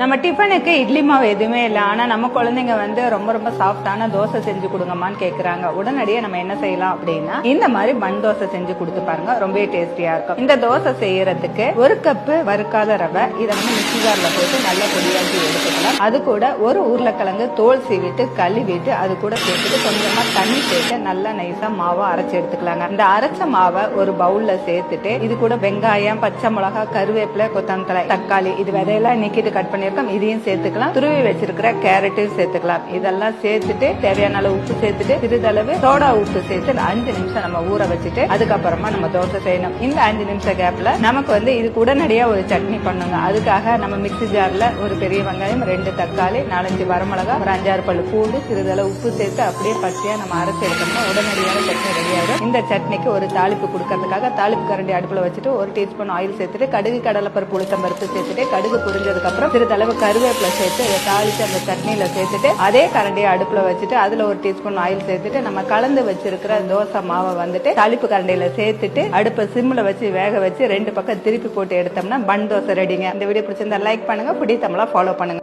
நம்ம டிஃபனுக்கு இட்லி மாவு எதுவுமே இல்லை. ஆனா நம்ம குழந்தைங்க வந்து ரொம்ப ரொம்ப சாஃப்டான தோசை செஞ்சு கொடுங்கம்மான்னு கேக்குறாங்க. உடனடியே நம்ம என்ன செய்யலாம் அப்படின்னா இந்த மாதிரி மண் தோசை செஞ்சு கொடுத்து பாருங்க. ரொம்பவே டேஸ்டியா இருக்கும். இந்த தோசை செய்யறதுக்கு ஒரு கப்பு வறுக்காத ரவை இதை வந்து மிக்சி ஜார்ல போட்டு நல்லா பொடியாக்கி எடுத்துக்கலாம். அது கூட ஒரு உருளைக்கிழங்கு தோல் சீவிட்டு கழுவிட்டு அது கூட சேர்த்துட்டு கொஞ்சமா தண்ணி சேர்த்து நல்லா நைஸா மாவை அரைச்சு எடுத்துக்கலாங்க. இந்த அரைச்ச மாவை ஒரு பவுல்ல சேர்த்துட்டு இது கூட வெங்காயம் பச்சை மிளகாய் கருவேப்பிலை கொத்தமல்லி தக்காளி இது விதையெல்லாம் இன்னைக்கு இது கட் பண்ணிருக்கோம் இதையும் சேர்த்துக்கலாம். துருவி வச்சிருக்கிற கேரட்டையும் சேர்த்துக்கலாம். இதெல்லாம் சேர்த்துட்டு தேவையான அளவு உப்பு சேர்த்துட்டு சிறிதளவு சோடா உப்பு சேர்த்து அஞ்சு நிமிஷம் நம்ம ஊற வச்சுட்டு அதுக்கப்புறமா நம்ம தோசை செய்யணும். இந்த அஞ்சு நிமிஷம் கேப்ல நமக்கு வந்து இது உடனடியா ஒரு சட்னி பண்ணுங்க. அதுக்காக நம்ம மிக்ஸி ஜார்ல ஒரு பெரிய வெங்காயம் ரெண்டு தக்காளி நாலஞ்சு வரமிளகா ஒரு அஞ்சாறு பல் பூண்டு சிறிதளவு உப்பு சேர்த்து அப்படியே பச்சையா நம்ம அரைச்சு எடுக்கணும்னா உடனடியான சட்னி ரெடி ஆயிடும். இந்த சட்னிக்கு ஒரு தாளிப்பு கொடுக்கறதுக்காக தாளிப்பு கரண்டி அடுப்புல வச்சுட்டு ஒரு டீஸ்பூன் ஆயில் சேர்த்துட்டு கடுகு கடலைப்பருப்பு உளுத்தம் பருப்பு சேர்த்துட்டு கடுகு புரிஞ்சதுக்கு அப்புறம் சிறிதளவு கருவேப்பிலை சேர்த்து இதை தாளித்து அந்த சட்னியில் சேர்த்துட்டு அதே கரண்டியை அடுப்பில் வச்சுட்டு அதில் ஒரு டீஸ்பூன் ஆயில் சேர்த்துட்டு நம்ம கலந்து வச்சிருக்கிற தோசை மாவை வந்துட்டு தாளிப்பு கரண்டியில் சேர்த்துட்டு அடுப்பை சிம்மில் வச்சு வேக வச்சு ரெண்டு பக்கம் திருப்பி போட்டு எடுத்தோம்னா பன் தோசை ரெடிங்க இந்த வீடியோ பிடிச்சிருந்தா லைக் பண்ணுங்க பிடித்தம்லாம் ஃபாலோ பண்ணுங்க.